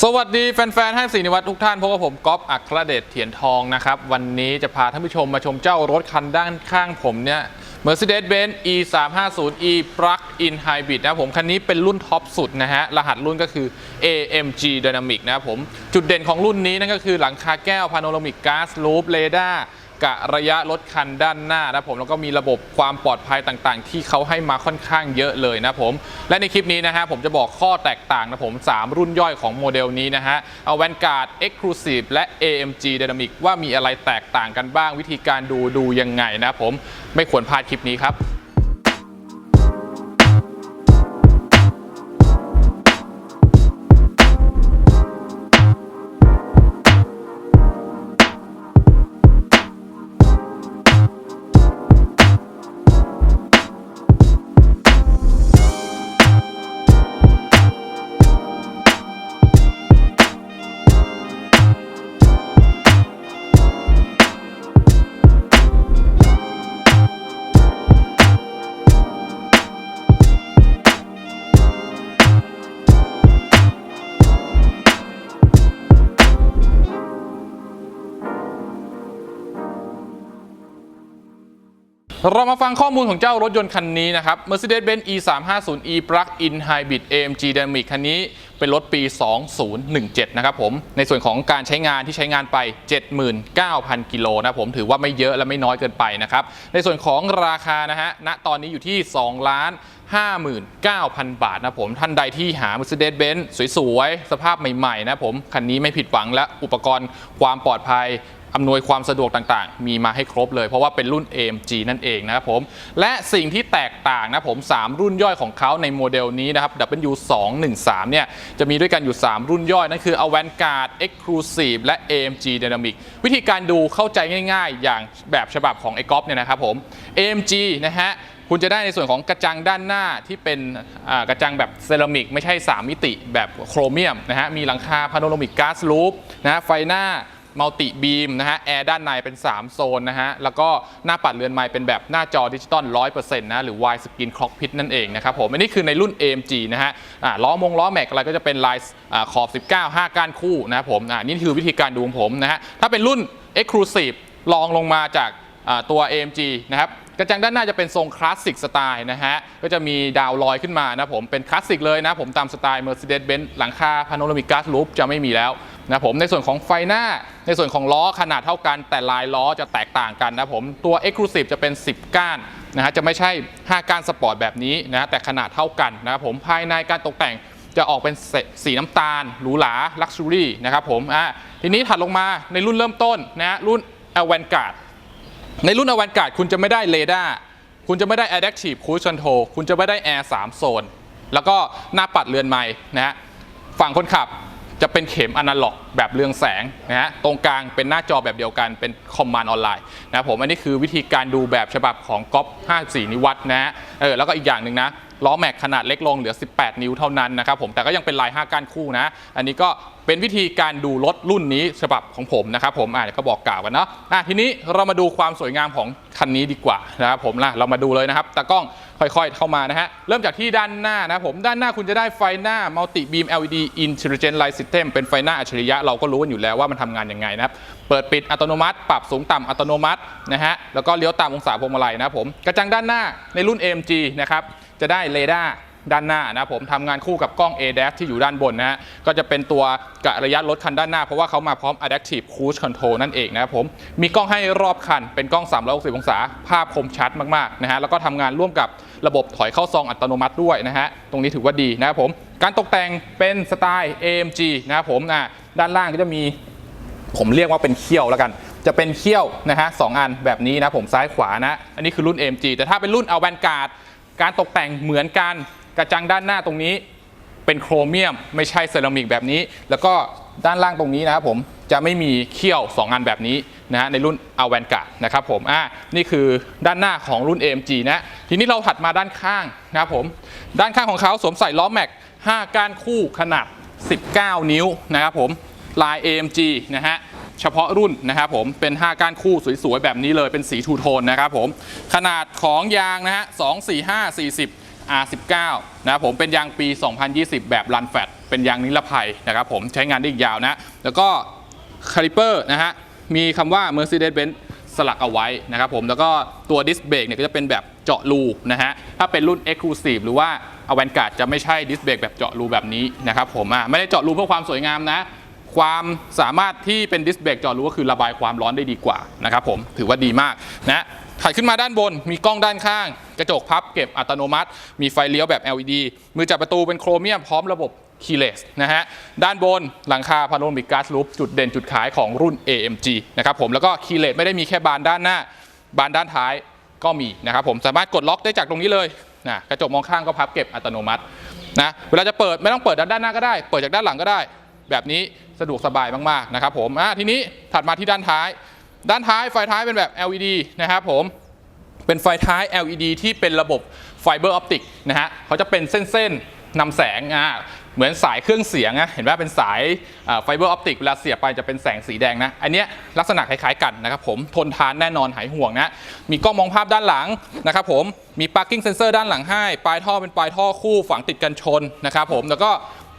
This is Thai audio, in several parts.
สวัสดีแฟนๆห้างสีนิวัตทุกท่านพบกับผมก๊อฟอัครเดชเถียนทองนะครับ วันนี้จะพาท่านผู้ชมมาชมเจ้ารถคันด้านข้างผมเนี่ย Mercedes-Benz E 3 5 0 E Plug-in Hybrid นะครับผม คันนี้เป็นรุ่นท็อปสุดนะฮะ รหัสรุ่นก็คือ AMG Dynamic นะครับผม จุดเด่นของรุ่นนี้นั่นก็คือหลังคาแก้วพาโนรามิกก๊าซลูปเรดาร์ะระยะรถคันด้านหน้านะผมแล้วก็มีระบบความปลอดภัยต่างๆ ที่เขาให้มาค่อนข้างเยอะเลยนะผมและในคลิปนี้นะฮะผมจะบอกข้อแตกต่างนะผม 3 รุ่นย่อยของโมเดลนี้นะฮะเอาแวนการ์ด Exclusive และ AMG Dynamic ว่ามีอะไรแตกต่างกันบ้างวิธีการดูดูยังไงนะผมไม่ควรพลาดคลิปนี้ครับ เรามาฟังข้อมูลของเจ้ารถยนต์คันนี้นะครับ Mercedes-Benz E 3 5 0 E Plug-in Hybrid AMG Dynamic คันนี้เป็นรถปี 2017 นะครับผม ในส่วนของการใช้งานที่ใช้งานไป 79,000 กิโลนะผม ถือว่าไม่เยอะและไม่น้อยเกินไปนะครับ ในส่วนของราคานะฮะ ณ ตอนนี้อยู่ที่ 2 ล้าน59,000 บาทนะผม ท่านใดที่หา Mercedes-Benz สวย ๆ สภาพใหม่ ๆ นะผม คันนี้ไม่ผิดหวังและอุปกรณ์ความปลอดภัย อำนวยความสะดวกต่างๆ มีมาให้ครบเลย เพราะว่าเป็นรุ่น AMG นั่นเองนะครับผม และสิ่งที่แตกต่างนะผม 3 รุ่นย่อยของเขาในโมเดลนี้นะครับ W213 เนี่ยจะมีด้วยกันอยู่ 3 รุ่นย่อย นั่นคือ Avantgarde Exclusive และ AMG Dynamic วิธีการดูเข้าใจง่ายๆ อย่างแบบฉบับของไอ้ก๊อฟเนี่ยนะครับผม AMG นะฮะคุณจะได้ในส่วนของกระจังด้านหน้าที่เป็นกระจังแบบเซรามิก ไม่ใช่ 3 มิติแบบโครเมียมนะฮะมีหลังคาพาโนรามิกก๊าซลูปนะฮะไฟหน้า มัลติบีมนะฮะแอร์ด้านในเป็น 3 โซนนะฮะ แล้วก็หน้าปัดเรือนไม้เป็นแบบหน้าจอดิจิตอล100%นะหรือ Wide Screen Cockpit นั่นเองนะครับผม อันนี้คือในรุ่น AMG นะฮะล้อมงล้อแม็กอะไรก็จะเป็นลายอขอบ 19 5 ก้านคู่นะครับผมอ่านี่คือวิธีการดูของผมนะฮะ ถ้าเป็นรุ่น Exclusive ลองลงมาจากตัว AMG นะครับกระจังด้านหน้าจะเป็นทรงคลาสสิกสไตล์นะฮะ ก็จะมีดาวลอยขึ้นมานะผม เป็นคลาสสิกเลยนะผมตามสไตล์ Mercedes-Benz หลังคาพาโนรามิกก๊าซลูปจะไม่มีแล้ว นะผมในส่วนของไฟหน้าในส่วนของล้อขนาดเท่ากัน แต่ลายล้อจะแตกต่างกันนะผมตัว Exclusive จะเป็น 10 ก้านนะฮะจะไม่ใช่ 5 ก้านสปอร์ตแบบนี้นะแต่ขนาดเท่ากันนะครับผมภายในการตกแต่งจะออกเป็นสีน้ำตาลหรูหราลักชัวรี่นะครับผมอะทีนี้ถัดลงมาในรุ่นเริ่มต้นนะฮะรุ่น a v a n g a r d ในรุ่นอวันการ์ดคุณจะไม่ได้เรดาร์คุณจะไม่ได้ Adaptive Cruise Control คุณจะไม่ได้ Air 3 โซน แล้วก็หน้าปัดเรือนไม้นะฮะฝั่งคนขับ จะเป็นเข็มอนาล็อกแบบเรืองแสงนะฮะตรงกลางเป็นหน้าจอแบบเดียวกันเป็นคอมมานด์ออนไลน์นะผมอันนี้คือวิธีการดูแบบฉบับของก๊อป54 นิวัตนะฮะเออแล้วก็อีกอย่างหนึ่งนะ ล้อแม็กขนาดเล็กลงเหลือ 18 นิ้วเท่านั้นนะครับผมแต่ก็ยังเป็นลาย 5 ก้านคู่นะ อันนี้ก็เป็นวิธีการดูรถรุ่นนี้ฉบับของผมนะครับผมอ่าเดี๋ยวก็บอกกล่าวกันเนาะอะทีนี้เรามาดูความสวยงามของคันนี้ดีกว่านะครับผมนะเรามาดูเลยนะครับตากล้องค่อยๆเข้ามานะฮะเริ่มจากที่ด้านหน้านะครับผมด้านหน้าคุณจะได้ไฟหน้า Multi Beam LED Intelligent Light System เป็นไฟหน้าอัจฉริยะเราก็รู้กันอยู่แล้วว่ามันทำงานยังไงนะครับเปิดปิดอัตโนมัติ ปรับสูงต่ำอัตโนมัตินะฮะแล้วก็เลี้ยวตามองศาพวงมาลัยนะผมกระจังด้านหน้าในรุ่น AMG นะครับ จะได้เรดาร์ด้านหน้านะผมทำงานคู่กับกล้อง a d a s ที่อยู่ด้านบนนะฮะก็จะเป็นตัวกะระยะรถคันด้านหน้า เพราะว่าเขามาพร้อม Adaptive Cruise Control นั่นเองนะครับผมมีกล้องให้รอบคัน เป็นกล้อง 360 องศา ภาพคมชัดมากๆนะฮะแล้วก็ทำงานร่วมกับระบบถอยเข้าซองอัตโนมัติด้วยนะฮะตรงนี้ถือว่าดีนะครับผมการตกแต่งเป็นสไตล์ AMG นะครับผมนะด้านล่างก็จะมี ผมเรียกว่าเป็นเขี้ยวแล้วกันจะเป็นเขี้ยวนะฮะสองอันแบบนี้นะผมซ้ายขวานะ อันนี้คือรุ่น AMG แต่ถ้าเป็นรุ่น a v a n g a r d การตกแต่งเหมือนกันกระจังด้านหน้าตรงนี้เป็นโครเมียมไม่ใช่เซรามิกแบบนี้ แล้วก็ด้านล่างตรงนี้นะครับผมจะไม่มีเขี้ยว 2 อันแบบนี้นะฮะในรุ่น a v a n g a r d นะครับผมอ่านี่คือด้านหน้าของรุ่น AMG นะทีนี้เราถัดมาด้านข้างนะครับผมด้านข้างของเขาสวมใส่ล้อแม็ก 5 ก้านคู่ขนาด 19 นิ้วนะครับผมลาย AMG นะฮะ เฉพาะรุ่นนะครับผมเป็น 5 ก้านคู่สวยๆ แบบนี้เลยเป็นสีทูโทนนะครับผมขนาดของยางนะฮะ2 4 5 40 R19 นะครับผมเป็นยางปี 2020 แบบรันแฟตเป็นยางนิรภัยนะครับผมใช้งานได้อีกยาวนะแล้วก็คาลิเปอร์นะฮะมีคำว่า Mercedes-Benz สลักเอาไว้นะครับผมแล้วก็ตัวดิสเบรกเนี่ยก็จะเป็นแบบเจาะรูนะฮะถ้าเป็นรุ่น Exclusive หรือว่าอ v a n g a r d จะไม่ใช่ดิสเบรกแบบเจาะรูแบบนี้นะครับผมอะไม่ได้เจาะรูเพื่อความสวยงามนะ ความสามารถที่เป็นดิสเบรกจาะรูก็คือระบายความร้อนได้ดีกว่านะครับผมถือว่าดีมากนะถัดขึ้นมาด้านบนมีกล้องด้านข้าง กระจกพับเก็บอัตโนมัติ มีไฟเลี้ยวแบบ LED มือจับประตูเป็นโครเมียมพร้อมระบบคีเลสนะฮะด้านบนหลังคาพาโนมิก a าสลูปจุดเด่นจุดขายของรุ่น AMG นะครับผมแล้วก็คีเลสไม่ได้มีแค่บานด้านหน้า บานด้านท้ายก็มีนะครับผมสามารถกดล็อกได้จากตรงนี้เลยนะกระจกมองข้างก็พับเก็บอัตโนมัตินะเวลาจะเปิดไม่ต้องเปิดด้านหน้าก็ได้ เปิดจากด้านหลังก็ได้ แบบนี้สะดวกสบายมากๆนะครับผมทีนี้ถัดมาที่ด้านท้าย ด้านท้ายไฟท้ายเป็นแบบ LED นะครับผมเป็นไฟท้าย LED ที่เป็นระบบไฟเบอร์ออปติกนะฮะเขาจะเป็นเส้นๆนำแสงอะเหมือนสายเครื่องเสียงนะเห็นว่าเป็นสายไฟเบอร์ออปติกเวลาเสียบไปจะเป็นแสงสีแดงนะ อันนี้ลักษณะคล้ายๆกันนะครับผมทนทานแน่นอนหายห่วงนะ มีกล้องมองภาพด้านหลังนะครับผมมี parking sensor ด้านหลังให้ ปลายท่อเป็นปลายท่อคู่ฝังติดกันชนนะครับผมแล้วก็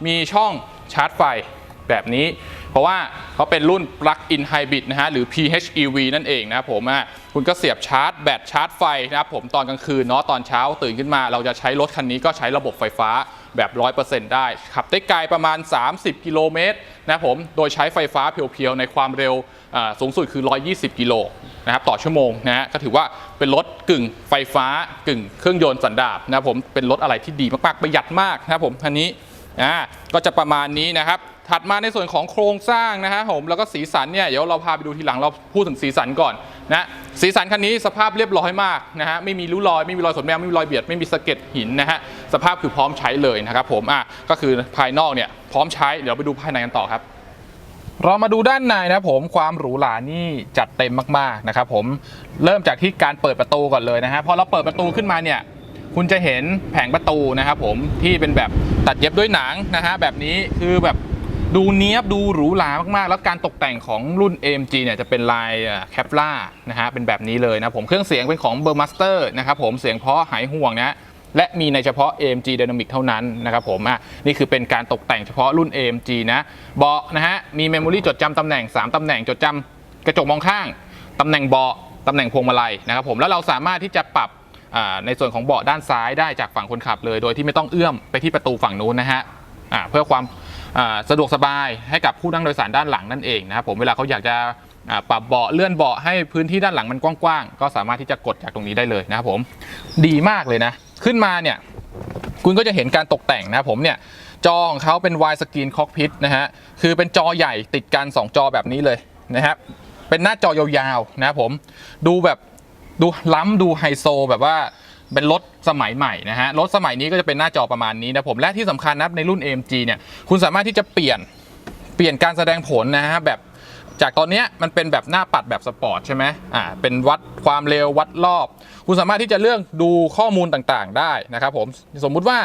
มีช่องชาร์จไฟแบบนี้ เพราะว่าเขาเป็นรุ่น plug-in hybrid นะฮะหรือ PHEV นั่นเองนะครับผมอะคุณก็เสียบชาร์จแบตชาร์จไฟนะครับผมตอนกลางคืนเนาะตอนเช้าตื่นขึ้นมา เราจะใช้รถคันนี้ก็ใช้ระบบไฟฟ้าแบบ 100%ได้ ขับได้ไกลประมาณ 30 กิโลเมตรนะครับผม โดยใช้ไฟฟ้าเพียวๆ ในความเร็วสูงสุดคือ 120 กิโลนะครับต่อชั่วโมงนะฮะก็ถือว่าเป็นรถกึ่งไฟฟ้ากึ่งเครื่องยนต์สันดาปนะครับผมเป็นรถอะไรที่ดีมากๆ ประหยัดมากนะครับผมคันนี้ อ่าก็จะประมาณนี้นะครับ ถัดมาในส่วนของโครงสร้างนะฮะผมแล้วก็สีสันเนี่ยเดี๋ยวเราพาไปดูทีหลังเราพูดถึงสีสันก่อนนะสีสันคันนี้สภาพเรียบร้อยมากนะฮะไม่มีริ้วรอยไม่มีรอยขนแมวไม่มีรอยเบียดไม่มีสะเก็ดหินนะฮะสภาพคือพร้อมใช้เลยนะครับผมอะก็คือภายนอกเนี่ยพร้อมใช้เดี๋ยวไปดูภายในกันต่อครับเรามาดูด้านในนะครับผมความหรูหรานี่จัดเต็มมากๆนะครับผมเริ่มจากที่การเปิดประตูก่อนเลยนะฮะพอเราเปิดประตูขึ้นมาเนี่ย คุณจะเห็นแผงประตูนะครับผมที่เป็นแบบตัดเย็บด้วยหนังนะฮะแบบนี้คือแบบดูเนี้ยบดูหรูหรามากๆ แล้วการตกแต่งของรุ่น AMG เนี่ยจะเป็นลายแคปล่านะฮะเป็นแบบนี้เลยนะผมเครื่องเสียงเป็นของ b u r m a s t e r นะครับผมเสียงเพาะหายห่วงนะและมีในเฉพาะ AMG Dynamic เท่านั้นนะครับผมอะนี่คือเป็นการตกแต่งเฉพาะรุ่น AMG นะเบาะนะฮะมีเมมโมรีจดจำตำแหน่ง 3ตำแหน่งจดจำกระจกมองข้างตำแหน่งเบาะตำแหน่งพวงมาลัยนะครับผมแล้วเราสามารถที่จะปรับ ในส่วนของเบาะด้านซ้ายได้จากฝั่งคนขับเลย โดยที่ไม่ต้องเอื้อมไปที่ประตูฝั่งนู้นนะฮะเพื่อความสะดวกสบายให้กับผู้นั่งโดยสารด้านหลังนั่นเองนะครับผมเวลาเขาอยากจะปรับเบาะเลื่อนเบาะให้พื้นที่ด้านหลังมันกว้างๆก็สามารถที่จะกดจากตรงนี้ได้เลยนะครับผมดีมากเลยนะ ขึ้นมาเนี่ยคุณก็จะเห็นการตกแต่งนะครับผมเนี่ยจอของเขาเป็น wide screen cockpit นะฮะคือเป็นจอใหญ่ติดกัน 2 จอแบบนี้เลยนะครับเป็นหน้าจอยาวๆนะครับผมดูแบบ ดูล้ำดูไฮโซแบบว่าเป็นรถสมัยใหม่นะฮะ รถสมัยนี้ก็จะเป็นหน้าจอประมาณนี้นะผม และที่สำคัญนับในรุ่น AMG เนี่ย คุณสามารถที่จะเปลี่ยนเปลี่ยนการแสดงผลนะฮะแบบจากตอนนี้มันเป็นแบบหน้าปัดแบบสปอร์ตใช่ไหมอ่า เป็นวัดความเร็ววัดรอบ คุณสามารถที่จะเลือกดูข้อมูลต่างๆ ได้นะครับผม สมมุติว่า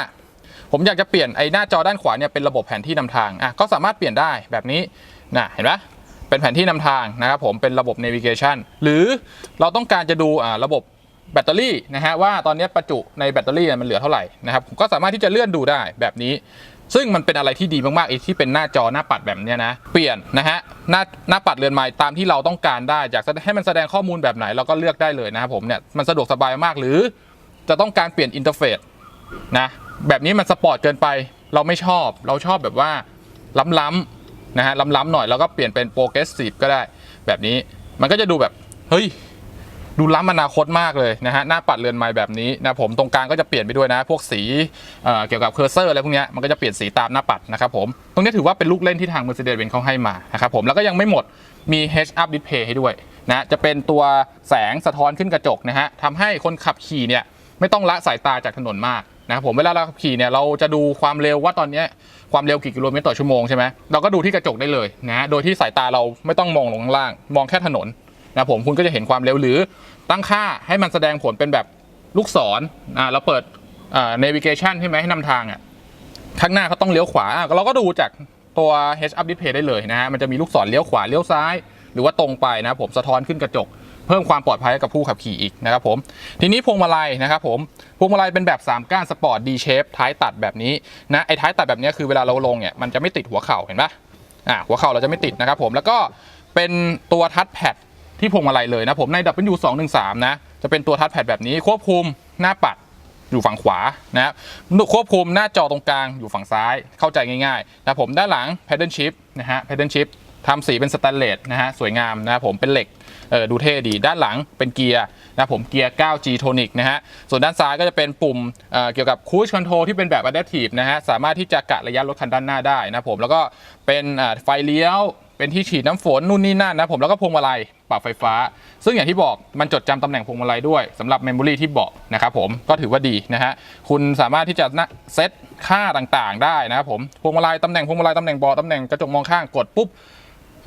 ผมอยากจะเปลี่ยนไอ้หน้าจอด้านขวาเนี่ยเป็นระบบแผนที่นำทาง อะ ก็สามารถเปลี่ยนได้แบบนี้นะเห็นไหม เป็นแผนที่นำทางนะครับผมเป็นระบบ navigation หรือเราต้องการจะดูระบบแบตเตอรี่นะฮะว่าตอนนี้ประจุในแบตเตอรี่มันเหลือเท่าไหร่นะครับผมก็สามารถที่จะเลื่อนดูได้แบบนี้ ซึ่งมันเป็นอะไรที่ดีมากๆไอ้ที่เป็นหน้าจอหน้าปัดแบบนี้นะเปลี่ยนนะฮะหน้าหน้าปัดเรือนไม้ตามที่เราต้องการได้อยากให้มันแสดงข้อมูลแบบไหนเราก็เลือกได้เลยนะครับผมเนี่ยมันสะดวกสบายมากหรือจะต้องการเปลี่ยนอินเทอร์เฟซนะแบบนี้มันสปอร์ตเกินไป เราไม่ชอบ เราชอบแบบว่าล้ำๆ นะฮะล้ำๆหน่อยแล้วก็เปลี่ยนเป็นโปรเกรสซีฟก็ได้แบบนี้ มันก็จะดูแบบเฮ้ยดูล้ำอนาคตมากเลยนะฮะหน้าปัดเรือนไม้แบบนี้นะผมตรงกลางก็จะเปลี่ยนไปด้วยนะ พวกสีเเกี่ยวกับเคอร์เซอร์อะไรพวกนี้มันก็จะเปลี่ยนสีตามหน้าปัดนะครับผมตรงนี้ถือว่าเป็นลูกเล่นที่ทาง Mercedes-Benz เขาให้มานะครับผมแล้วก็ยังไม่หมดมี Head Up Display ให้ด้วยนะจะเป็นตัวแสงสะท้อนขึ้นกระจกนะฮะทำให้คนขับขี่เนี่ยไม่ต้องละสายตาจากถนนมาก นะครับผมเวลาเราขับขี่เนี่ยเราจะดูความเร็วว่าตอนนี้ความเร็วกี่กิโลเมตรต่อชั่วโมงใช่ไหมเราก็ดูที่กระจกได้เลยนะโดยที่สายตาเราไม่ต้องมองลงข้างล่าง มองแค่ถนนนะผมคุณก็จะเห็นความเร็วหรือตั้งค่าให้มันแสดงผลเป็นแบบลูกศรอ่าเราเปิดอ่า navigation ใช่ไหมให้นำทางอะข้างหน้าเขาต้องเลี้ยวขวาเราก็ดูจากตัว head up display ได้เลยนะฮะมันจะมีลูกศรเลี้ยวขวาเลี้ยวซ้าย หรือว่าตรงไปนะผมสะท้อนขึ้นกระจก เพิ่มความปลอดภัยให้กับผู้ขับขี่อีกนะครับผมทีนี้พวงมาลัยนะครับผมพวงมาลัยเป็นแบบ 3 ก้านสปอร์ต D shape ท้ายตัดแบบนี้นะไอ้ท้ายตัดแบบนี้คือเวลาเราลงเนี่ยมันจะไม่ติดหัวเข่าเห็นปะอ่าหัวเข่าเราจะไม่ติดนะครับผมแล้วก็เป็นตัวทัชแพดที่พวงมาลัยเลยนะผมใน W213 นะจะเป็นตัวทัชแพดแบบนี้ควบคุมหน้าปัดอยู่ฝั่งขวานะครับควบคุมหน้าจอตรงกลางอยู่ฝั่งซ้ายเข้าใจง่ายๆนะผมด้านหลัง paddle shift นะฮะ paddle shift ทำสีเป็นสแตนเลสนะฮะสวยงามนะครับผมเป็นเหล็ก เออดูเท่ดีด้านหลังเป็นเกียร์นะผมเกียร์ 9G Tonic นะฮะส่วนด้านซ้ายก็จะเป็นปุ่มเเกี่ยวกับ Cruise Control ที่เป็นแบบ Adaptive นะฮะสามารถที่จะกะระยะรถคันด้านหน้าได้นะผมแล้วก็เป็นไฟเลี้ยวเป็นที่ฉีดน้ำฝนนู่นนี่นั่นนะผมแล้วก็พวงมาลัยปรับไฟฟ้า ซึ่งอย่างที่บอกมันจดจำตำแหน่งพวงมาลัยด้วยสำหรับเมมโมรีที่บาะนะครับผมก็ถือว่าดีนะฮะคุณสามารถที่จะเซตค่าต่างๆ ได้นะครับผมพวงมาลัยตำแหน่งพวงมาลัยตำแหน่งเบาะตำแหน่งกระจกมองข้างกดปุ๊บ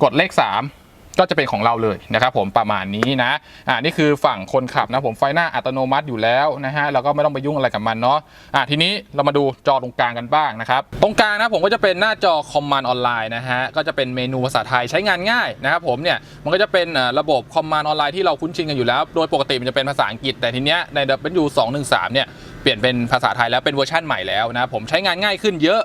กดเลข 3 ก็จะเป็นของเราเลยนะครับผมประมาณนี้นะอ่านี่คือฝั่งคนขับนะผมไฟหน้าอัตโนมัติอยู่แล้วนะฮะเราก็ไม่ต้องไปยุ่งอะไรกับมันเนาะอ่าทีนี้เรามาดูจอตรงกลางกันบ้างนะครับตรงกลางนะผมก็จะเป็นหน้าจอคอมมานด์ออนไลน์นะฮะก็จะเป็นเมนูภาษาไทยใช้งานง่ายนะครับผมเนี่ยมันก็จะเป็นระบบคอมมานด์ออนไลน์ที่เราคุ้นชินกันอยู่แล้ว โดยปกติมันจะเป็นภาษาอังกฤษแต่ทีเนี้ยใน W213 เนี่ยเปลี่ยนเป็นภาษาไทยแล้วเป็นเวอร์ชันใหม่แล้วนะผมใช้งานง่ายขึ้นเยอะ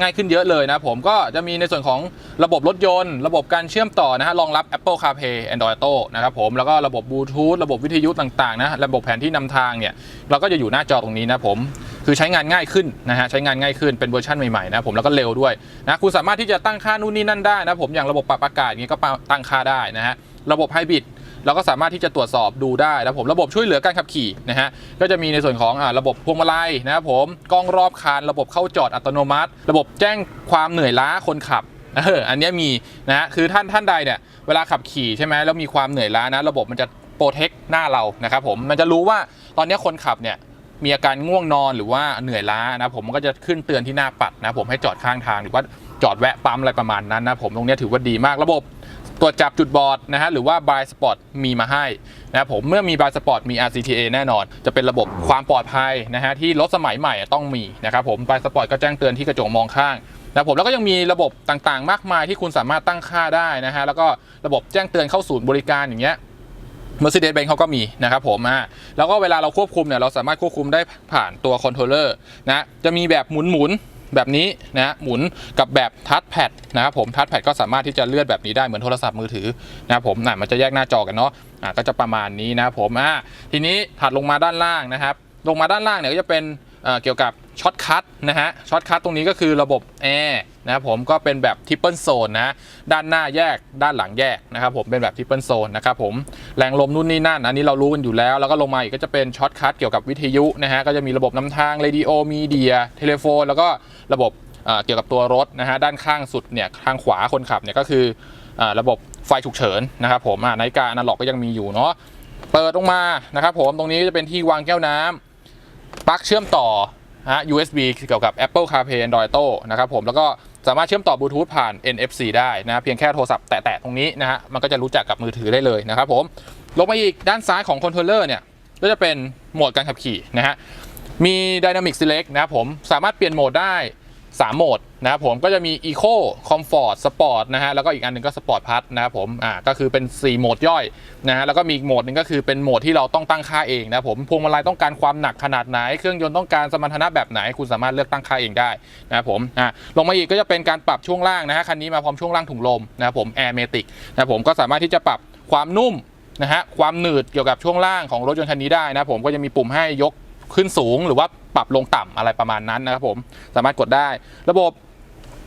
ง่ายขึ้นเยอะเลยนะผมก็จะมีในส่วนของระบบรถยนต์ ระบบการเชื่อมต่อนะฮะรองรับ Apple CarPlay Android Auto นะครับผมแล้วก็ระบบบลูทูธระบบวิทยุต่างๆนะระบบแผนที่นำทางเนี่ยเราก็จะอยู่หน้าจอตรงนี้นะผมคือใช้งานง่ายขึ้นนะฮะใช้งานง่ายขึ้นเป็นเวอร์ชันใหม่ๆนะผมแล้วก็เร็วด้วยนะคุณสามารถที่จะตั้งค่านู่นนี่นั่นได้นะผมอย่างระบบปรับอากาศอย่างนี้ก็ตั้งค่าได้นะฮะระบบไฮบริด เราก็สามารถที่จะตรวจสอบดูได้นะผมระบบช่วยเหลือการขับขี่นะฮะก็จะมีในส่วนของอ่าระบบพวงมาลัยนะครับผมกล้องรอบคันระบบเข้าจอดอัตโนมัติ ระบบแจ้งความเหนื่อยล้าคนขับเอออันนี้มีนะคือท่านท่านใดเนี่ยเวลาขับขี่ใช่ไหมแล้วมีความเหนื่อยล้านะ ระบบมันจะโปรเทคหน้าเรานะครับผมมันจะรู้ว่าตอนนี้คนขับเนี่ยมีอาการง่วงนอนหรือว่าเหนื่อยล้านะผมมันก็จะขึ้นเตือนที่หน้าปัดนะผมให้จอดข้างทางหรือว่าจอดแวะปั๊มอะไรประมาณนั้นนะผมตรงนี้ถือว่าดีมากระบบ ตรวจจับจุดบอดนะฮะหรือว่า Blind Spot มีมาให้นะครับผมเมื่อมี Blind Spot มี RCTA แน่นอน จะเป็นระบบความปลอดภัยนะฮะที่รถสมัยใหม่ต้องมีนะครับผม Blind Spot ก็แจ้งเตือนที่กระจกมองข้างนะครับผมแล้วก็ยังมีระบบต่างๆ มากมายที่คุณสามารถตั้งค่าได้นะฮะแล้วก็ระบบแจ้งเตือนเข้าศูนย์บริการอย่างเงี้ย Mercedes-Benz เขาก็มีนะครับผมอ่าแล้วก็เวลาเราควบคุมเนี่ยเราสามารถควบคุมได้ผ่านตัวคอนโทรลเลอร์นะจะมีแบบหมุนๆ แบบนี้นะฮะหมุนกับแบบทัชแพดนะครับผมทัชแพดก็สามารถที่จะเลื่อนแบบนี้ได้เหมือนโทรศัพท์มือถือนะครับผมน่ะมันจะแยกหน้าจอกันเนาะอะก็จะประมาณนี้นะครับผมอะทีนี้ถัดลงมาด้านล่างนะครับ ลงมาด้านล่างเนี่ยก็จะเป็น เกี่ยวกับช็อตคัทนะฮะช็อตคัทตรงนี้ก็คือระบบแอร์นะครับผมก็เป็นแบบทิปเปิลโซนนะด้านหน้าแยกด้านหลังแยกนะครับผมเป็นแบบทิปเปิลโซนนะครับผมแรงลมนู่นนี่นั่นอันนี้เรารู้กันอยู่แล้ว แล้วก็ลงมาอีกก็จะเป็นช็อตคัทเกี่ยวกับวิทยุนะฮะก็จะมีระบบนำทางเรดิโอมีเดียเทเลโฟน แล้วก็ระบบเกี่ยวกับตัวรถนะฮะด้านข้างสุดเนี่ยทางขวาคนขับเนี่ยก็คือระบบไฟฉุกเฉินนะครับผมอานาฬิกาอนาล็อกก็ยังมีอยู่เนาะเปิดลงมานะครับผมตรงนี้จะเป็นที่วางแก้วน้ำ ปลั๊กเชื่อมต่อฮะ USB เกี่ยวกับ Apple CarPlay Android Auto นะครับผมแล้วก็สามารถเชื่อมต่อบลูทูธผ่าน NFC ได้นะเพียงแค่โทรศัพท์แตะๆตรงนี้นะฮะมันก็จะรู้จักกับมือถือได้เลยนะครับผมลงมาอีกด้านซ้ายของคอนโทรลเลอร์เนี่ยก็จะเป็นโหมดการขับขี่นะฮะมี Dynamic Select นะครับผมสามารถเปลี่ยนโหมดได้ 3 โหมดนะครับผมก็จะมี Eco Comfort Sport นะฮะแล้วก็อีกอันหนึงก็ Sport Plus นะครับผมอ่าก็คือเป็น 4 โหมดย่อยนะฮะแล้วก็มีอีกโหมดหนึงก็คือเป็นโหมดที่เราต้องตั้งค่าเองนะครับผมพวงมาลัยต้องการความหนักขนาดไหน เครื่องยนต์ต้องการสมรรถนะแบบไหน คุณสามารถเลือกตั้งค่าเองได้นะครับผมอ่าลงมาอีกก็จะเป็นการปรับช่วงล่างนะฮะคันนี้มาพร้อมช่วงล่างถุงลมนะครับผม Air Matic นะครับผมก็สามารถที่จะปรับความนุ่มนะฮะความหนืดเกี่ยวกับช่วงล่างของรถยนต์คันนี้ได้นะครับผมก็จะมีปุ่มให้ยก ขึ้นสูงหรือว่าปรับลงต่ำอะไรประมาณนั้นนะครับผมสามารถกดได้ ระบบ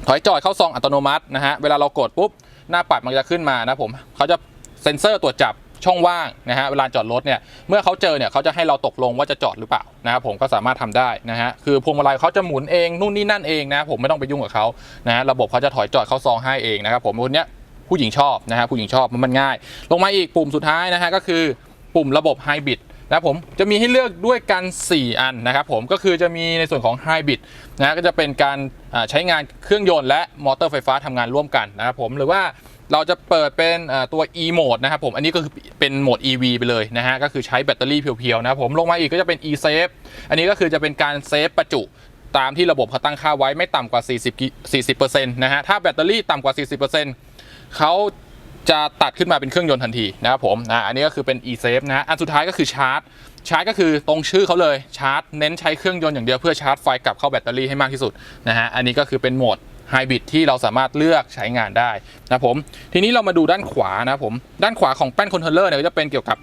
ถอยจอดเข้าซองอัตโนมัตินะฮะเวลาเรากดปุ๊บหน้าปัดมันจะขึ้นมานะผมเขาจะเซ็นเซอร์ตรวจจับช่องว่างนะฮะเวลาจอดรถเนี่ยเมื่อเขาเจอเนี่ยเขาจะให้เราตกลงว่าจะจอดหรือเปล่านะครับผมก็สามารถทำได้นะฮะคือพวงมาลัยเขาจะหมุนเองนู่นนี่นั่นเองนะผมไม่ต้องไปยุ่งกับเขานะฮะระบบเขาจะถอยจอดเข้าซองให้เองนะครับผมวันเนี้ยผู้หญิงชอบนะฮะผู้หญิงชอบมันง่าย ลงมาอีกปุ่มสุดท้ายนะฮะก็คือปุ่มระบบไฮบริด นะครับผมจะมีให้เลือกด้วยกัน 4 อันนะครับผมก็คือจะมีในส่วนของไฮบริดนะก็จะเป็นการใช้งานเครื่องยนต์และมอเตอร์ไฟฟ้าทำงานร่วมกันนะครับผมหรือว่าเราจะเปิดเป็นตัว e mode นะครับผม อันนี้ก็คือเป็นโหมด EV ไปเลยนะฮะ ก็คือใช้แบตเตอรี่เพียวๆนะครับผม ลงมาอีกก็จะเป็น e save อันนี้ก็คือจะเป็นการเซฟประจุตามที่ระบบเขาตั้งค่าไว้ไม่ต่ำกว่า 40กิ40%นะฮะ ถ้าแบตเตอรี่ต่ำกว่า 40%เขา จะตัดขึ้นมาเป็นเครื่องยนต์ทันทีนะครับผมอ่าอันนี้ก็คือเป็น e-safe นะฮะอันสุดท้ายก็คือชาร์จ ชาร์จก็คือตรงชื่อเขาเลยชาร์จ เน้นใช้เครื่องยนต์อย่างเดียวเพื่อชาร์จไฟกลับเข้าแบตเตอรี่ให้มากที่สุดนะฮะอันนี้ก็คือเป็นโหมดไฮบริดที่เราสามารถเลือกใช้งานได้นะครับผมทีนี้เรามาดูด้านขวานะครับผมด้านขวาของแป้นคอนโทรลเลอร์เนี่ยก็จะเป็นเกี่ยวกับ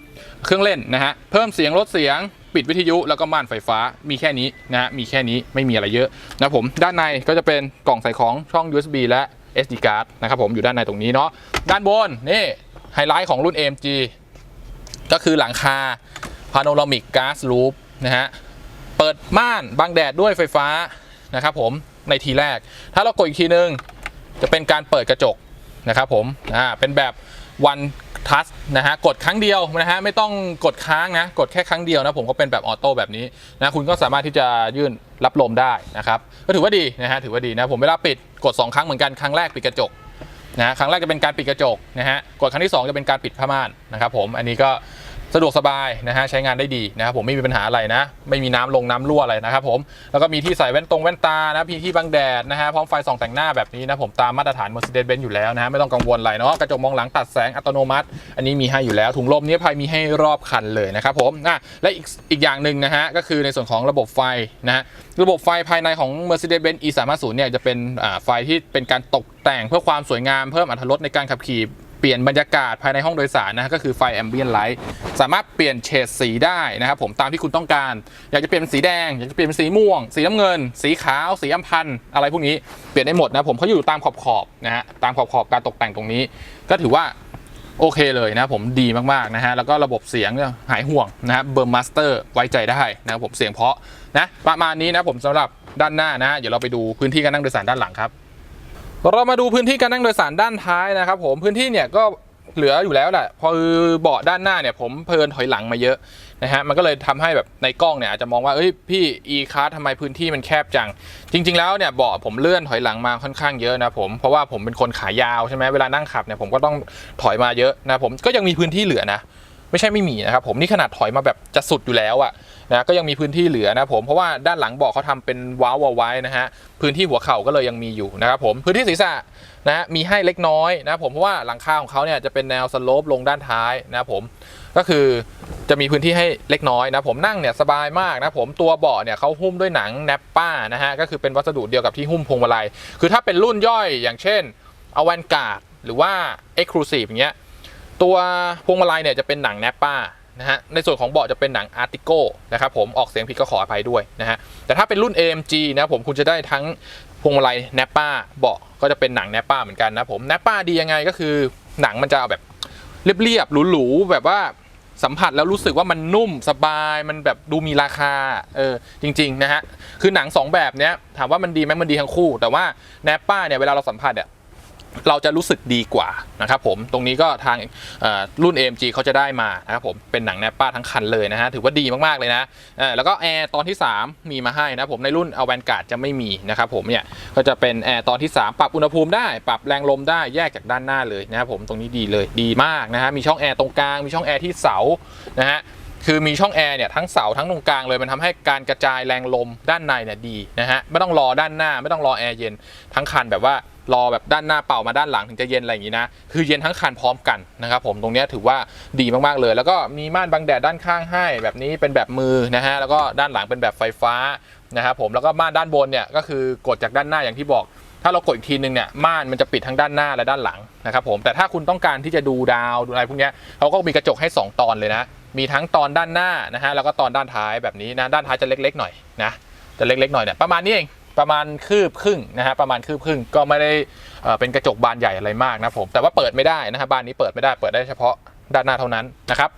เครื่องเล่นนะฮะเพิ่มเสียงลดเสียงปิดวิทยุแล้วก็ม่านไฟฟ้ามีแค่นี้นะฮะมีแค่นี้ไม่มีอะไรเยอะนะครับผมด้านในก็จะเป็นกล่องใส่ของช่อง USB และ SD card นะครับผมอยู่ด้านในตรงนี้เนาะด้านบนนี่ไฮไลท์ของรุ่น AMG ก็คือหลังคา Panoramic Glass Roof นะฮะเปิดม่านบังแดดด้วยไฟฟ้านะครับผมในทีแรก ถ้าเรากดอีกทีนึง จะเป็นการเปิดกระจกนะครับผมอ่าเป็นแบบ one touch นะฮะกดครั้งเดียวนะฮะไม่ต้องกดค้างนะกดแค่ครั้งเดียวนะผมก็เป็นแบบออโต้แบบนี้นะคุณก็สามารถที่จะยื่นรับลมได้นะครับก็ถือว่าดีนะฮะถือว่าดีนะผมเวลาปิดกด 2 ครั้งเหมือนกันครั้งแรกปิดกระจกนะฮะครั้งแรกจะเป็นการปิดกระจกนะฮะกดครั้งที่ 2 จะเป็นการปิดผ้าม่านนะครับผมอันนี้ก็ สะดวกสบายนะฮะใช้งานได้ดีนะครับผมไม่มีปัญหาอะไรนะ ไม่มีน้ำลงน้ำรั่วอะไรนะครับผมแล้วก็มีที่ใส่แว่นตรงแว่นตานะมีที่บังแดดนะฮะพร้อมไฟส่องแต่งหน้าแบบนี้นะผมตามมาตรฐาน Mercedes-Benz อยู่แล้วนะฮะไม่ต้องกังวลอะไรเนาะกระจกมองหลังตัดแสงอัตโนมัติ อันนี้มีให้อยู่แล้วถุงลมนิรภัยมีให้รอบคันเลยนะครับผมอะและอีกอีกอย่างหนึ่งนะฮะก็คือในส่วนของระบบไฟนะฮะระบบไฟภายในของ Mercedes-Benz E350 เนี่ยจะเป็นไฟที่เป็นการตกแต่งเพื่อความสวยงามเพิ่มอรรถรสในการขับขี่ เปลี่ยนบรรยากาศภายในห้องโดยสารนะก็คือไฟ Ambient Light สามารถเปลี่ยนเฉดสีได้นะครับผมตามที่คุณต้องการ อยากจะเปลี่ยนเป็นสีแดง อยากจะเปลี่ยนเป็นสีม่วง สีน้ำเงิน สีขาว สีอัมพันอะไรพวกนี้เปลี่ยนได้หมดนะผมเขาอยู่ตามขอบขอบนะฮะตามขอบขอบการตกแต่งตรงนี้ ก็ถือว่าโอเคเลยนะผมดีมากๆนะฮะแล้วก็ระบบเสียงเนี่ยหายห่วงนะฮะเบอร์มาสเตอร์ไว้ใจได้นะครับผมเสียงเพราะนะประมาณนี้นะผมสำหรับด้านหน้านะ เดี๋ยวเราไปดูพื้นที่การนั่งโดยสารด้านหลังครับ เรามาดูพื้นที่การนั่งโดยสารด้านท้ายนะครับ ผมพื้นที่เนี่ยก็เหลืออยู่แล้วแหละพอเบาะด้านหน้าเนี่ยผมเพลินถอยหลังมาเยอะนะฮะมันก็เลยทำให้แบบในกล้องเนี่ยอาจจะมองว่าเอ้ยพี่ e c a r ทำไมพื้นที่มันแคบจัง จริง ๆ แล้วเนี่ยเบาะผมเลื่อนถอยหลังมาค่อนข้างเยอะนะผมเพราะว่าผมเป็นคนขายาวใช่ไหมเวลานั่งขับเนี่ยผมก็ต้องถอยมาเยอะนะผมก็ยังมีพื้นที่เหลือนะ ไม่ใช่ไม่มีนะครับผมนี่ขนาดถอยมาแบบจะสุดอยู่แล้วอะนะก็ยังมีพื้นที่เหลือนะผมเพราะว่าด้านหลังเบาะเขาทำเป็นว้าวเอาไว้นะฮะพื้นที่หัวเข่าก็เลยยังมีอยู่นะครับผมพื้นที่ศีรษะนะฮะมีให้เล็กน้อยนะผมเพราะว่าหลังคาของเขาเนี่ยจะเป็นแนวสโลปลงด้านท้ายนะผมก็คือจะมีพื้นที่ให้เล็กน้อยนะผมนั่งเนี่ยสบายมากนะผมตัวเบาะเนี่ยเขาหุ้มด้วยหนังแนปป้านะฮะก็คือเป็นวัสดุเดียวกับที่หุ้มพวงมาลัยคือถ้าเป็นรุ่นย่อยอย่างเช่นอ v วนการ์ดหรือว่า Exclusive อย่างเงี้ย ตัวพวงมาลัยเนี่ยจะเป็นหนังแนปป้านะฮะในส่วนของเบาะจะเป็นหนังอาร์ติโกนะครับผมออกเสียงผิดก็ขออภัยด้วยนะฮะแต่ถ้าเป็นรุ่น AMG นะผมคุณจะได้ทั้งพวงมาลัยแนปป้าเบาะก็จะเป็นหนังแนปป้าเหมือนกันนะผมแนปป้าดียังไงก็คือหนังมันจะเอาแบบเรียบๆหรูๆแบบว่าสัมผัสแล้วรู้สึกว่ามันนุ่มสบายมันแบบดูมีราคาเออจริง ๆ นะฮะ คือหนังสองแบบเนี้ยถามว่ามันดีไหมมันดีทั้งคู่ แต่ว่าแนปป้าเนี่ยเวลาเราสัมผัสเนี่ย เราจะรู้สึกดีกว่านะครับผมตรงนี้ก็ทางเอ่อรุ่น AMG เขาจะได้มานะครับผมเป็นหนังแนปป้าทั้งคันเลยนะฮะถือว่าดีมากๆเลยนะแล้วก็แอร์ตอนที่ 3 มีมาให้นะผมในรุ่นอ v วนการ์ดจะไม่มีนะครับผมเนี่ยก็จะเป็นแอร์ตอนที่ 3 ปรับอุณหภูมิได้ปรับแรงลมได้แยกจากด้านหน้าเลยนะครับผมตรงนี้ดีเลยดีมากนะฮะมีช่องแอร์ตรงกลางมีช่องแอร์ที่เสานะฮะคือมีช่องแอร์เนี่ยทั้งเสาทั้งตรงกลางเลยมันทำให้การกระจายแรงลมด้านในเนี่ยดีนะฮะไม่ต้องรอด้านหน้าไม่ต้องรอแอร์เย็นทั้งคันแบบว่า รอแบบด้านหน้าเป่ามาด้านหลังถึงจะเย็นอะไรอย่างนี้นะ คือเย็นทั้งคันพร้อมกันนะครับผมตรงนี้ถือว่าดีมากๆเลย แล้วก็มีม่านบังแดดด้านข้างให้ แบบนี้เป็นแบบมือนะฮะแล้วก็ด้านหลังเป็นแบบไฟฟ้านะครับผมแล้วก็ม่านด้านบนเนี่ยก็คือกดจากด้านหน้าอย่างที่บอกถ้าเรากดอีกทีนึงเนี่ยม่านมันจะปิดทั้งด้านหน้าและด้านหลังนะครับผมแต่ถ้าคุณต้องการที่จะดูดาวดูอะไรพวกนี้เขาก็มีกระจกให้ 2 ตอนเลยนะ มีทั้งตอนด้านหน้านะฮะแล้วก็ตอนด้านท้ายแบบนี้นะด้านท้ายจะเล็กๆหน่อยนะจะเล็กๆหน่อยเนี่ยประมาณนี้เอง ประมาณคืบครึ่งนะฮะประมาณคืบครึ่งก็ไม่ได้เป็นกระจกบานใหญ่อะไรมากนะผมแต่ว่าเปิดไม่ได้นะฮะบานนี้เปิดไม่ได้เปิดได้เฉพาะด้านหน้าเท่านั้นนะครับ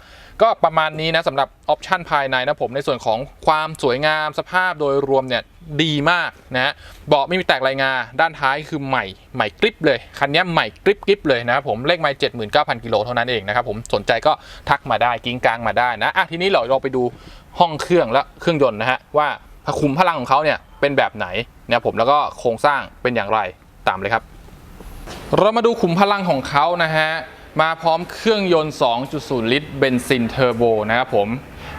ก็ประมาณนี้นะสำหรับออปชันภายในนะผมในส่วนของความสวยงามสภาพโดยรวมเนี่ยดีมากนะฮะเบาะไม่มีแตกลายงาด้านท้ายคือใหม่ใหม่กริบเลย คันนี้ใหม่กริบกริบเลยนะครับผมเลขไมล์เจ็ดหมื่นเก้าพันกิโลเท่านั้นเองนะครับผมสนใจก็ทักมาได้กิ้งกลางมาได้นะอะทีนี้เราเราไปดูห้องเครื่องและเครื่องยนต์นะฮะว่าคุมพลังของเขาเนี่ย เป็นแบบไหนนะครับผมแล้วก็โครงสร้างเป็นอย่างไรตามเลยครับ เรามาดูขุมพลังของเขานะฮะมาพร้อมเครื่องยนต์ 2.0 ลิตรเบนซินเทอร์โบนะครับผม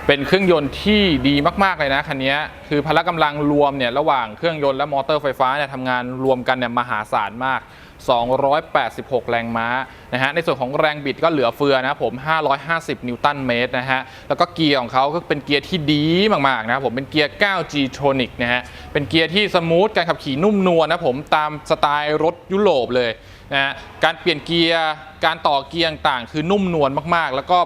เป็นเครื่องยนต์ที่ดีมากๆเลยนะคันนี้คือพละกำลังรวมเนี่ยระหว่างเครื่องยนต์และมอเตอร์ไฟฟ้าเนี่ยทำงานรวมกันเนี่ยมหาศาลมาก 286 แรงม้านะฮะในส่วนของแรงบิดก็เหลือเฟือนะครับผม 550 นิวตันเมตรนะฮะแล้วก็เกียร์ของเขาก็เป็นเกียร์ที่ดีมากๆนะผมเป็นเกียร์ 9G Tronic นะฮะเป็นเกียร์ที่สมูทการขับขี่นุ่มนวลนะผมตามสไตล์รถยุโรปเลยนะฮะการเปลี่ยนเกียร์การต่อเกียร์ต่างคือนุ่มนวลมากๆ แล้วก็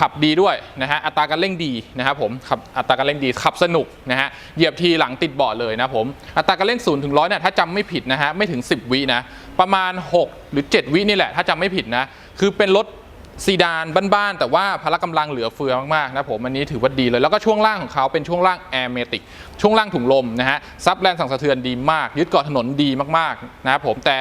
ขับดีด้วยนะฮะอัตราการเร่งดีนะครับผมขับอัตราการเร่งดีขับสนุกนะฮะเหยียบทีหลังติดเบาะเลยนะผมอัตราการเร่ง0ูนถึงร้อยเนี่ยถ้าจำไม่ผิดนะฮะไม่ถึง 10 วินะประมาณ 6 หรือ 7 วินี่แหละถ้าจำไม่ผิดนะคือเป็นรถ ซีดานบ้านๆแต่ว่าพละกำลังเหลือเฟือมากๆนะผมอันนี้ถือว่าดีเลย แล้วก็ช่วงล่างของเขาเป็นช่วงล่างแอร์เมติกช่วงล่างถุงลมนะฮะซับแรงสั่งสะเทือนดีมาก ยึดเกาะถนนดีมากๆนะครับผมแต่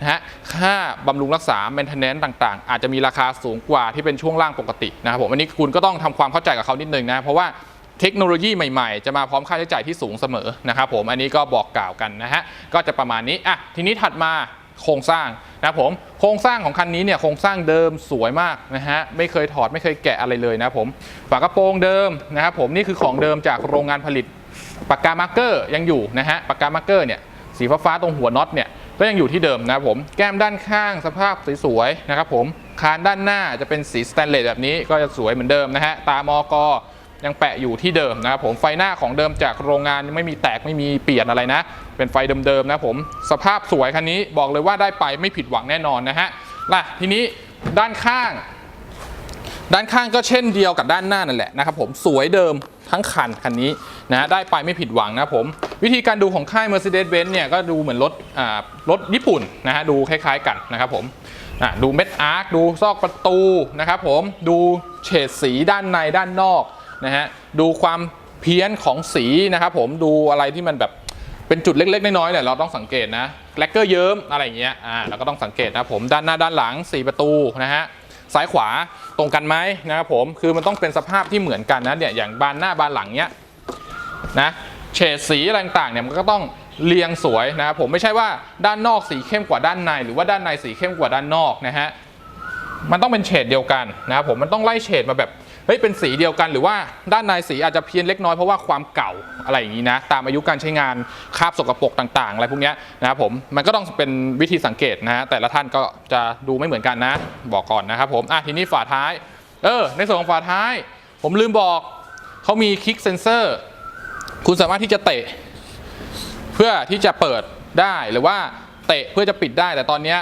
นะฮะค่าบำรุงรักษา maintenance ต่างๆ อาจจะมีราคาสูงกว่าที่เป็นช่วงล่างปกตินะครับผมอันนี้คุณก็ต้องทำความเข้าใจกับเขานิดนึงนะเพราะว่าเทคโนโลยีใหม่ๆ จะมาพร้อมค่าใช้จ่ายที่สูงเสมอนะครับผมอันนี้ก็บอกกล่าวกันนะฮะก็จะประมาณนี้อะทีนี้ถัดมา โครงสร้างนะครับผมโครงสร้างของคันนี้เนี่ยโครงสร้างเดิมสวยมากนะฮะไม่เคยถอดไม่เคยแกะอะไรเลยนะครับผมฝากระโปรงเดิมนะครับผมนี่คือของเดิมจากโรงงานผลิตปากกามาร์เกอร์ยังอยู่นะฮะปากกามาร์เกอร์เนี่ยสีฟ้าๆตรงหัวน็อตเนี่ยก็ยังอยู่ที่เดิมนะครับผมแก้มด้านข้างสภาพสวยๆนะครับผมคานด้านหน้าจะเป็นสีสแตนเลสแบบนี้ก็จะสวยเหมือนเดิมนะฮะตามอก ยังแปะอยู่ที่เดิมนะครับผมไฟหน้าของเดิมจากโรงงานไม่มีแตกไม่มีเปลี่ยนอะไรนะ เป็นไฟเดิมๆนะผมสภาพสวยคันนี้บอกเลยว่าได้ไปไม่ผิดหวังแน่นอนนะฮะล่ะทีนี้ด้านข้าง ด้านข้างก็เช่นเดียวกับด้านหน้านั่นแหละนะครับผมสวยเดิมทั้งคันคันนี้นะได้ไปไม่ผิดหวังนะผม วิธีการดูของค่าย Mercedes-Benz เนี่ยก็ดูเหมือนรถอ่ารถญี่ปุ่นนะฮะดูคล้ายๆกันนะครับผมอะดูเม็ดอาร์คดูซอกประตูนะครับผมดูเฉดสีด้านในด้านนอก นะฮะดูความเพี้ยนของสีนะครับผมดูอะไรที่มันแบบเป็นจุดเล็กๆน้อยๆเนี่ยเราต้องสังเกตนะแกลกเกอร์เยิ้มอะไรอย่างเงี้ยอ่าเราก็ต้องสังเกตนะผมด้านหน้าด้านหลัง 4 ประตูนะฮะซ้ายขวาตรงกันไหมนะครับผมคือมันต้องเป็นสภาพที่เหมือนกันนะเนี่ยอย่างบานหน้าบานหลังเนี้ยนะเฉดสีอะไรต่างๆเนี่ยมันก็ต้องเรียงสวยนะครับผมไม่ใช่ว่าด้านนอกสีเข้มกว่าด้านใน หรือว่าด้านในสีเข้มกว่าด้านนอกนะฮะมันต้องเป็นเฉดเดียวกันนะครับผมมันต้องไล่เฉดมาแบบ เฮ้ยเป็นสีเดียวกันหรือว่าด้านในสีอาจจะเพี้ยนเล็กน้อยเพราะว่าความเก่าอะไรอย่างนี้นะตามอายุการใช้งานคราบสกปรกต่างๆ อะไรพวกนี้นะครับผมมันก็ต้องเป็นวิธีสังเกตนะแต่ละท่านก็จะดูไม่เหมือนกันนะ บอกก่อนนะครับผมอะทีนี้ฝาท้าย เออ ในส่วนของฝาท้าย ผมลืมบอกเขามีคลิกเซนเซอร์คุณสามารถที่จะเตะ เพื่อที่จะเปิดได้หรือว่าเตะเพื่อจะปิดได้แต่ตอนนี้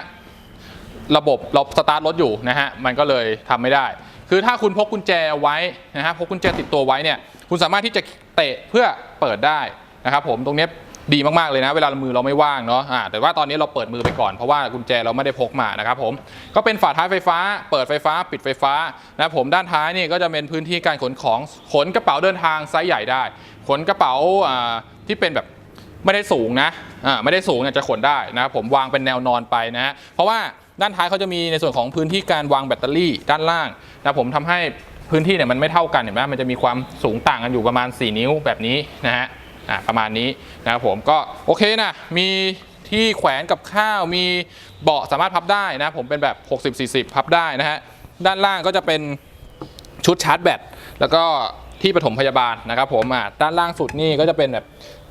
ระบบเราสตาร์ทรถอยู่นะฮะมันก็เลยทำไม่ได้ คือถ้าคุณพกกุญแจไว้นะฮะพกกุญแจติดตัวไว้เนี่ยคุณสามารถที่จะเตะเพื่อเปิดได้นะครับผมตรงนี้ดีมากๆเลยนะ เวลามือเราไม่ว่างเนาะอ่าแต่ว่าตอนนี้เราเปิดมือไปก่อนเพราะว่ากุญแจเราไม่ได้พกมานะครับผมก็เป็นฝาท้ายไฟฟ้า เปิดไฟฟ้า ปิดไฟฟ้านะครับผมด้านท้ายนี่ก็จะเป็นพื้นที่การขนของขนกระเป๋าเดินทางไซส์ใหญ่ได้ ขนกระเป๋าที่เป็นแบบไม่ได้สูงนะอ่าไม่ได้สูงเนี่ยจะขนได้นะครับผมวางเป็นแนวนอนไปนะฮะเพราะว่า ด้านท้ายเขาจะมีในส่วนของพื้นที่การวางแบตเตอรี่ด้านล่างนะผมทำให้พื้นที่เนี่ยมันไม่เท่ากันเห็นไหมมันจะมีความสูงต่างกันอยู่ประมาณ 4 นิ้วแบบนี้นะฮะอ่าประมาณนี้นะครับผมก็โอเคนะมีที่แขวนกับข้าวมีเบาะสามารถพับได้นะผมเป็นแบบ 60-40 พับได้นะฮะด้านล่างก็จะเป็นชุดชาร์จแบตแล้วก็ที่ปฐมพยาบาลนะครับผมอะด้านล่างสุดนี่ก็จะเป็นแบบ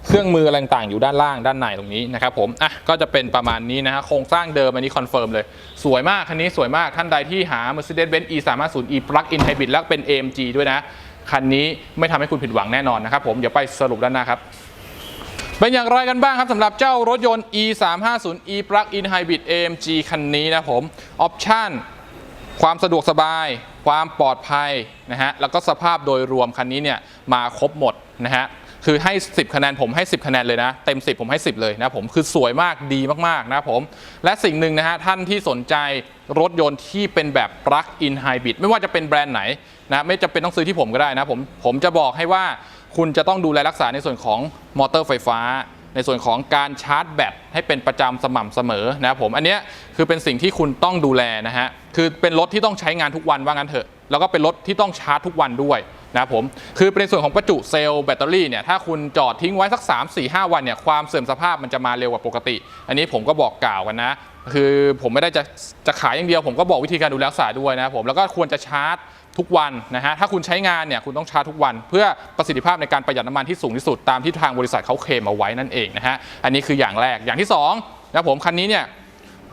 เครื่องมืออะไรต่างๆอยู่ด้านล่างด้านในตรงนี้นะครับผมอะก็จะเป็นประมาณนี้นะฮะโครงสร้างเดิมอันนี้คอนเฟิร์มเลย สวยมากคันนี้สวยมากท่านใดที่หา Mercedes-Benz E 3 5 0 E Plug-in Hybrid แล้วเป็น AMG ด้วยนะ คันนี้ไม่ทำให้คุณผิดหวังแน่นอนนะครับผมเดี๋ยวไปสรุปด้านหน้าครับเป็นอย่างไรกันบ้างครับสำหรับเจ้ารถยนต์ E 3 5 0 E Plug-in Hybrid AMG คันนี้นะผมออปชั่นความสะดวกสบาย ความปลอดภัยนะฮะแล้วก็สภาพโดยรวมคันนี้เนี่ยมาครบหมดนะฮะ คือให้ 10 คะแนนผมให้ 10 คะแนนเลยนะ เต็ม 10 ผมให้ 10 เลยนะผมคือสวยมากดีมากๆนะผม และสิ่งหนึ่งนะฮะท่านที่สนใจรถยนต์ที่เป็นแบบ plug in hybrid ไม่ว่าจะเป็นแบรนด์ไหนนะไม่จำเป็นต้องซื้อที่ผมก็ได้นะผมผมจะบอกให้ว่าคุณจะต้องดูแลรักษาในส่วนของมอเตอร์ไฟฟ้า ในส่วนของการชาร์จแบตให้เป็นประจำสม่ำเสมอนะผมอันเนี้ยคือเป็นสิ่งที่คุณต้องดูแลนะฮะคือเป็นรถที่ต้องใช้งานทุกวันว่างั้นเถอะแล้วก็เป็นรถที่ต้องชาร์จทุกวันด้วย นะครับผมคือในส่วนของประจุเซลล์แบตเตอรี่เนี่ยถ้าคุณจอดทิ้งไว้สัก 3 4 5 วันเนี่ยความเสื่อมสภาพมันจะมาเร็วกว่าปกติ อันนี้ผมก็บอกกล่าวกันนะ คือผมไม่ได้จะจะขายอย่างเดียวผมก็บอกวิธีการดูแลรักษาด้วยนะครับผมแล้วก็ควรจะชาร์จทุกวันนะฮะถ้าคุณใช้งานเนี่ยคุณต้องชาร์จทุกวัน เพื่อประสิทธิภาพในการประหยัดน้ำมันที่สูงที่สุดตามที่ทางบริษัทเขาเคลมเอาไว้นั่นเองนะฮะอันนี้คืออย่างแรกอย่างที่สองนะครับผมคันนี้เนี่ย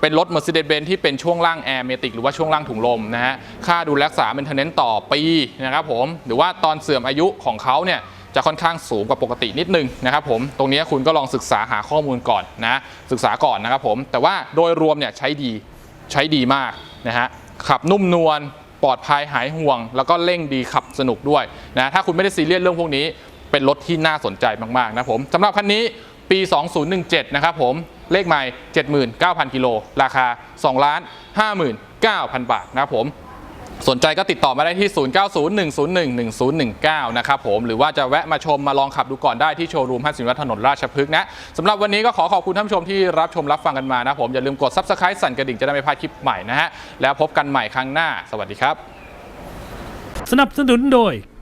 เป็นรถ Mercedes-Benz ที่เป็นช่วงล่างแอร์เมติกหรือว่าช่วงล่างถุงลมนะฮะ ค่าดูแลรักษาเป็นเทนเนนต่อปีนะครับผม หรือว่าตอนเสื่อมอายุของเขาเนี่ยจะค่อนข้างสูงกว่าปกตินิดนึงนะครับผม ตรงนี้คุณก็ลองศึกษาหาข้อมูลก่อนนะศึกษาก่อนนะครับผม แต่ว่าโดยรวมเนี่ยใช้ดีใช้ดีมากนะฮะขับนุ่มนวลปลอดภัยหายห่วง แล้วก็เร่งดีขับสนุกด้วยนะถ้าคุณไม่ได้ซีเรียสเรื่องพวกนี้ เป็นรถที่น่าสนใจมากๆนะผมสำหรับคันนี้ปี 2017 นะครับผม เลขใหม่ 79,000 กิโล ราคา 2 ล้าน 59,000 บาทนะครับผมสนใจก็ติดต่อมาได้ที่ 0901011019 นะครับผม หรือว่าจะแวะมาชมมาลองขับดูก่อนได้ที่โชว์รูมห้าสินวัฒนถนนราชพฤกษ์นะสำหรับวันนี้ก็ขอขอบคุณท่านผู้ชมที่รับชมรับฟังกันมานะผม อย่าลืมกด Subscribe สั่นกระดิ่งจะได้ไม่พลาดคลิปใหม่นะฮะ แล้วพบกันใหม่ครั้งหน้า สวัสดีครับ สนับสนุนโดย